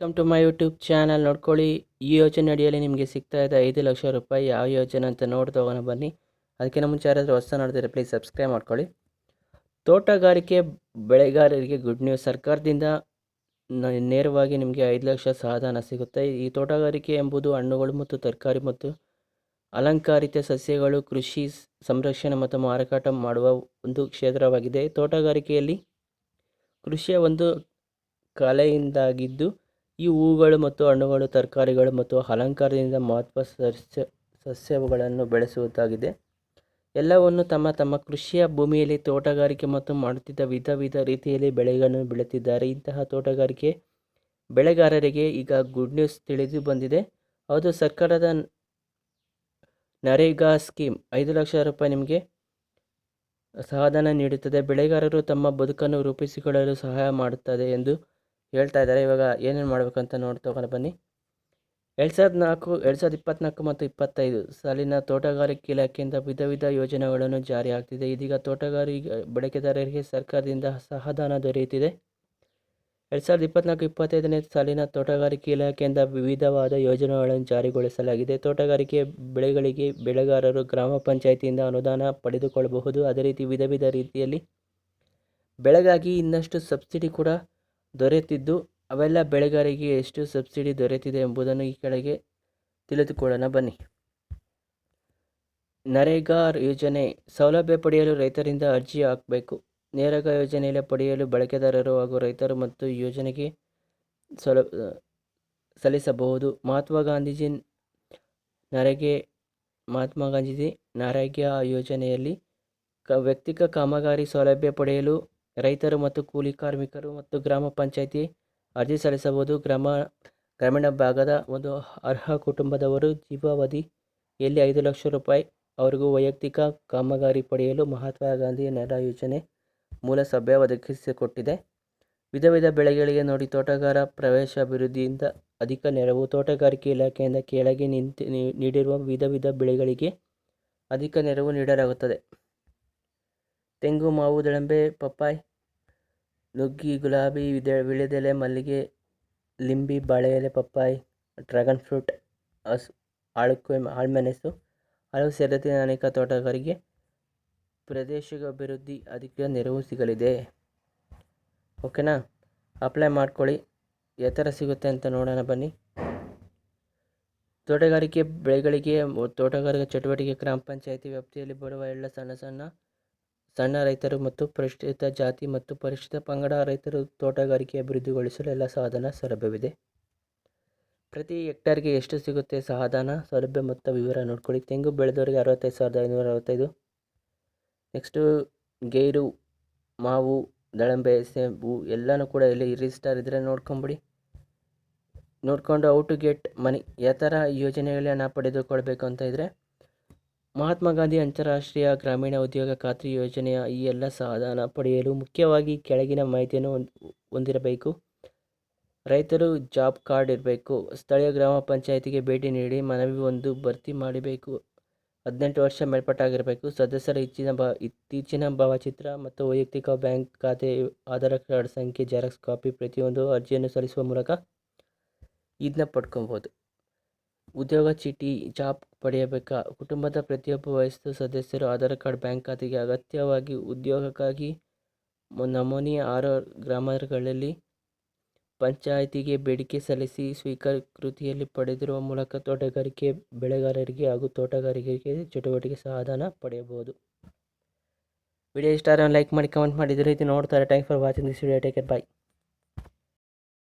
Welcome to my YouTube channel ನೋಡ್ಕೊಳ್ಳಿ, ಈ ಯೋಜನೆ ಅಡಿಯಲ್ಲಿ ನಿಮಗೆ ಸಿಗ್ತಾ ಇದೆ ಐದು ಲಕ್ಷ ರೂಪಾಯಿ. ಯಾವ ಯೋಜನೆ ಅಂತ ನೋಡ್ತಾ ಹೋಗೋಣ, ಬನ್ನಿ. ಅದಕ್ಕಿಂತ ಮುಂಚೆ ಯಾರಾದರೂ ಹೊಸ ನೋಡಿದರೆ ಪ್ಲೀಸ್ ಸಬ್ಸ್ಕ್ರೈಬ್ ಮಾಡ್ಕೊಳ್ಳಿ. ತೋಟಗಾರಿಕೆ ಬೆಳೆಗಾರರಿಗೆ ಗುಡ್ ನ್ಯೂಸ್ ಸರ್ಕಾರದಿಂದ ನೇರವಾಗಿ ನಿಮಗೆ ಐದು ಲಕ್ಷ ಸಹಾಯಧನ ಸಿಗುತ್ತೆ. ಈ ತೋಟಗಾರಿಕೆ ಎಂಬುದು ಹಣ್ಣುಗಳು ಮತ್ತು ತರಕಾರಿ ಮತ್ತು ಅಲಂಕಾರಿತ ಸಸ್ಯಗಳು, ಕೃಷಿ ಸಂರಕ್ಷಣೆ ಮತ್ತು ಮಾರಾಟ ಮಾಡುವ ಒಂದು ಕ್ಷೇತ್ರವಾಗಿದೆ. ತೋಟಗಾರಿಕೆಯಲ್ಲಿ ಕೃಷಿಯ ಒಂದು ಕಲೆಯಿಂದಾಗಿದ್ದು ಈ ಹೂಗಳು ಮತ್ತು ಹಣ್ಣುಗಳು, ತರಕಾರಿಗಳು ಮತ್ತು ಅಲಂಕಾರದಿಂದ ಮಹತ್ವ ಸಸ್ಯ, ಸಸ್ಯಗಳನ್ನು ಬೆಳೆಸುವುದಾಗಿದೆ. ಎಲ್ಲವನ್ನು ತಮ್ಮ ತಮ್ಮ ಕೃಷಿಯ ಭೂಮಿಯಲ್ಲಿ ತೋಟಗಾರಿಕೆ ಮತ್ತು ಮಾಡುತ್ತಿದ್ದ ವಿಧ ವಿಧ ರೀತಿಯಲ್ಲಿ ಬೆಳೆಗಳನ್ನು ಬೆಳೆತಿದ್ದಾರೆ ಇಂತಹ ತೋಟಗಾರಿಕೆ ಬೆಳೆಗಾರರಿಗೆ ಈಗ ಗುಡ್ ನ್ಯೂಸ್ ತಿಳಿದು ಬಂದಿದೆ. ಹೌದು, ಸರ್ಕಾರದ ನರೇಗಾ ಸ್ಕೀಮ್ ಐದು ಲಕ್ಷ ರೂಪಾಯಿ ನಿಮಗೆ ಸಹಾಯಧನ ನೀಡುತ್ತದೆ. ಬೆಳೆಗಾರರು ತಮ್ಮ ಬದುಕನ್ನು ರೂಪಿಸಿಕೊಳ್ಳಲು ಸಹಾಯ ಮಾಡುತ್ತದೆ ಎಂದು ಹೇಳ್ತಾ ಇದ್ದಾರೆ. ಇವಾಗ ಏನೇನು ಮಾಡಬೇಕಂತ ನೋಡ್ತಾ ಹೋಗೋಣ ಬನ್ನಿ. ಎರಡು ಸಾವಿರದ ನಾಲ್ಕು, ಎರಡು ಸಾವಿರದ ಇಪ್ಪತ್ತ್ನಾಲ್ಕು ಮತ್ತು ಇಪ್ಪತ್ತೈದು ಸಾಲಿನ ತೋಟಗಾರಿಕೆ ಇಲಾಖೆಯಿಂದ ವಿಧ ವಿಧ ಯೋಜನೆಗಳನ್ನು ಜಾರಿ ಆಗ್ತಿದೆ. ಇದೀಗ ತೋಟಗಾರಿಕೆ ಬಳಕೆದಾರರಿಗೆ ಸರ್ಕಾರದಿಂದ ಸಹಾಯಧನ ದೊರೆಯುತ್ತಿದೆ. ಎರಡು ಸಾವಿರದ ಇಪ್ಪತ್ತ್ನಾಲ್ಕು ಇಪ್ಪತ್ತೈದನೇ ಸಾಲಿನ ತೋಟಗಾರಿಕೆ ಇಲಾಖೆಯಿಂದ ವಿವಿಧವಾದ ಯೋಜನೆಗಳನ್ನು ಜಾರಿಗೊಳಿಸಲಾಗಿದೆ. ತೋಟಗಾರಿಕೆ ಬೆಳೆಗಳಿಗೆ ಬೆಳೆಗಾರರು ಗ್ರಾಮ ಪಂಚಾಯಿತಿಯಿಂದ ಅನುದಾನ ಪಡೆದುಕೊಳ್ಳಬಹುದು. ಅದೇ ರೀತಿ ವಿಧ ವಿಧ ರೀತಿಯಲ್ಲಿ ಬೆಳೆಗಾಗಿ ಇನ್ನಷ್ಟು ಸಬ್ಸಿಡಿ ಕೂಡ ದೊರೆಯುತ್ತಿದ್ದು ಅವೆಲ್ಲ ಬೆಳೆಗಾರರಿಗೆ ಎಷ್ಟು ಸಬ್ಸಿಡಿ ದೊರೆತಿದೆ ಎಂಬುದನ್ನು ಈ ಕೆಳಗೆ ತಿಳಿದುಕೊಳ್ಳೋಣ. ಬನ್ನಿ. ನರೇಗಾ ಯೋಜನೆ, ಸೌಲಭ್ಯ ಪಡೆಯಲು ರೈತರಿಂದ ಅರ್ಜಿ ಹಾಕಬೇಕು. ನೇರಗಾ ಯೋಜನೆಯಲ್ಲಿ ಪಡೆಯಲು ಬಳಕೆದಾರರು ಹಾಗೂ ರೈತರು ಮತ್ತು ಯೋಜನೆಗೆ ಸೌಲ, ಸಲ್ಲಿಸಬಹುದು. ಮಹಾತ್ಮ ಗಾಂಧೀಜಿ ನರೇಗೆ, ಮಹಾತ್ಮ ಗಾಂಧೀಜಿ ನರೇಗಾ ಯೋಜನೆಯಲ್ಲಿ ಕ, ವ್ಯಕ್ತಿಕ ಕಾಮಗಾರಿ ಸೌಲಭ್ಯ ಪಡೆಯಲು ರೈತರು ಮತ್ತು ಕೂಲಿ ಕಾರ್ಮಿಕರು ಮತ್ತು ಗ್ರಾಮ ಪಂಚಾಯಿತಿ ಅರ್ಜಿ ಸಲ್ಲಿಸಬಹುದು. ಗ್ರಾಮ, ಗ್ರಾಮೀಣ ಭಾಗದ ಒಂದು ಅರ್ಹ ಕುಟುಂಬದವರು ಜೀವಾವಧಿಯಲ್ಲಿ ಐದು ಲಕ್ಷ ರೂಪಾಯಿ ಅವರಿಗೂ ವೈಯಕ್ತಿಕ ಕಾಮಗಾರಿ ಪಡೆಯಲು ಮಹಾತ್ಮ ಗಾಂಧಿ ನೆಲ ಯೋಜನೆ ಮೂಲ ಸಭ್ಯ ಒದಗಿಸಿಕೊಟ್ಟಿದೆ. ವಿಧ ವಿಧ ಬೆಳೆಗಳಿಗೆ ನೋಡಿ ತೋಟಗಾರ ಪ್ರವೇಶ ಅಭಿವೃದ್ಧಿಯಿಂದ ಅಧಿಕ ನೆರವು. ತೋಟಗಾರಿಕೆ ಇಲಾಖೆಯಿಂದ ಕೆಳಗೆ ನಿಂತು ನೀಡಿರುವ ವಿಧ ವಿಧ ಬೆಳೆಗಳಿಗೆ ಅಧಿಕ ನೆರವು ನೀಡಲಾಗುತ್ತದೆ. ತೆಂಗು, ಮಾವು ದಾಳಿಂಬೆ ಪಪ್ಪಾಯ್ ನುಗ್ಗಿ, ಗುಲಾಬಿ, ವಿದೆ ಮಲ್ಲಿಗೆ, ಲಿಂಬಿ ಬಾಳೆ ಎಲೆ ಪಪ್ಪಾಯಿ, ಡ್ರ್ಯಾಗನ್ ಫ್ರೂಟ್ ಹಸು ಆಳುಕ್ಕೆ ಆಳ್ಮೆಣಸು, ಹಲವು ಸೇರಿದಂತೆ ಅನೇಕ ತೋಟಗಾರಿಕೆ ಪ್ರದೇಶ ಅಭಿವೃದ್ಧಿ ಅಧಿಕ ನೆರವು ಸಿಗಲಿದೆ. ಓಕೆನಾ? ಅಪ್ಲೈ ಮಾಡ್ಕೊಳ್ಳಿ. ಯಾವ ಸಿಗುತ್ತೆ ಅಂತ ನೋಡೋಣ, ಬನ್ನಿ. ತೋಟಗಾರಿಕೆ ಬೆಳೆಗಳಿಗೆ ತೋಟಗಾರಿಕೆ ಚಟುವಟಿಕೆ, ಗ್ರಾಮ ಪಂಚಾಯಿತಿ ವ್ಯಾಪ್ತಿಯಲ್ಲಿ ಬರುವ ಎಲ್ಲ ಸಣ್ಣ ಸಣ್ಣ ಸಣ್ಣ ರೈತರು ಮತ್ತು ಪರಿಶಿಷ್ಟ ಜಾತಿ ಮತ್ತು ಪರಿಶಿಷ್ಟ ಪಂಗಡ ರೈತರು ತೋಟಗಾರಿಕೆ ಅಭಿವೃದ್ಧಿಗೊಳಿಸಲು ಎಲ್ಲ ಸಾಧನ ಸೌಲಭ್ಯವಿದೆ. ಪ್ರತಿ ಹೆಕ್ಟರ್ಗೆ ಎಷ್ಟು ಸಿಗುತ್ತೆ ಸಾಧನ ಸೌಲಭ್ಯ ಮತ್ತು ವಿವರ ನೋಡ್ಕೊಳ್ಳಿ. ತೆಂಗು ಬೆಳೆದವರಿಗೆ ಅರವತ್ತೈದು ಸಾವಿರದ ಐನೂರ ಅರವತ್ತೈದು. ನೆಕ್ಸ್ಟು ಗೇರು, ಮಾವು, ದಾಳಿಂಬೆ, ಸೇಬು ಎಲ್ಲನೂ ಕೂಡ ಇಲ್ಲಿ ರಿಜಿಸ್ಟರ್ ಇದ್ದರೆ ನೋಡ್ಕೊಂಬಿಡಿ. ನೋಡಿಕೊಂಡು ಔ ಟು ಗೆಟ್ ಮನಿ. ಯಾವ ಥರ ಯೋಜನೆಗಳನ್ನ ಪಡೆದುಕೊಳ್ಬೇಕು ಅಂತ ಇದ್ದರೆ ಮಹಾತ್ಮ ಗಾಂಧಿ ಅಂತಾರಾಷ್ಟ್ರೀಯ ಗ್ರಾಮೀಣ ಉದ್ಯೋಗ ಖಾತ್ರಿ ಯೋಜನೆಯ ಈ ಎಲ್ಲ ಸಾಧನ ಪಡೆಯಲು ಮುಖ್ಯವಾಗಿ ಕೆಳಗಿನ ಮಾಹಿತಿಯನ್ನು ಹೊಂದ್- ಹೊಂದಿರಬೇಕು. ರೈತರು ಜಾಬ್ ಕಾರ್ಡ್ ಇರಬೇಕು. ಸ್ಥಳೀಯ ಗ್ರಾಮ ಪಂಚಾಯಿತಿಗೆ ಭೇಟಿ ನೀಡಿ ಮನವಿ ಒಂದು ಭರ್ತಿ ಮಾಡಬೇಕು. ಹದಿನೆಂಟು ವರ್ಷ ಮೇಲ್ಪಟ್ಟಾಗಿರಬೇಕು. ಸದಸ್ಯರ ಹೆಚ್ಚಿನ ಬ ಇತ್ತೀಚಿನ ಭಾವಚಿತ್ರ ಮತ್ತು ವೈಯಕ್ತಿಕ ಬ್ಯಾಂಕ್ ಖಾತೆ, ಆಧಾರ್ ಕಾರ್ಡ್ ಸಂಖ್ಯೆ, ಜೆರಾಕ್ಸ್ ಕಾಪಿ ಪ್ರತಿಯೊಂದು ಅರ್ಜಿಯನ್ನು ಸಲ್ಲಿಸುವ ಮೂಲಕ ಇದನ್ನ ಪಡ್ಕೊಬೋದು. ಉದ್ಯೋಗ ಚೀಟಿ, ಜಾಬ್ ಪಡೆಯಬೇಕಾ? ಕುಟುಂಬದ ಪ್ರತಿಯೊಬ್ಬ ವಯಸ್ಸು ಸದಸ್ಯರು ಆಧಾರ್ ಕಾರ್ಡ್, ಬ್ಯಾಂಕ್ ಖಾತೆಗೆ ಅಗತ್ಯವಾಗಿ ಉದ್ಯೋಗಕ್ಕಾಗಿ ನಮೋನಿ ಆರು ಗ್ರಾಮಗಳಲ್ಲಿ ಪಂಚಾಯಿತಿಗೆ ಬೇಡಿಕೆ ಸಲ್ಲಿಸಿ ಸ್ವೀಕೃತಿಯಲ್ಲಿ ಪಡೆದಿರುವ ಮೂಲಕ ತೋಟಗಾರಿಕೆ ಬೆಳೆಗಾರರಿಗೆ ಹಾಗೂ ತೋಟಗಾರಿಕೆ ಚಟುವಟಿಕೆ ಸಹಾಯಧನ ಪಡೆಯಬಹುದು. ವಿಡಿಯೋ ಇಷ್ಟ ಲೈಕ್ ಮಾಡಿ, ಕಮೆಂಟ್ ಮಾಡಿ. ಇದೇ ರೀತಿ ನೋಡ್ತಾರೆ. Thanks for watching. This video. Take bye.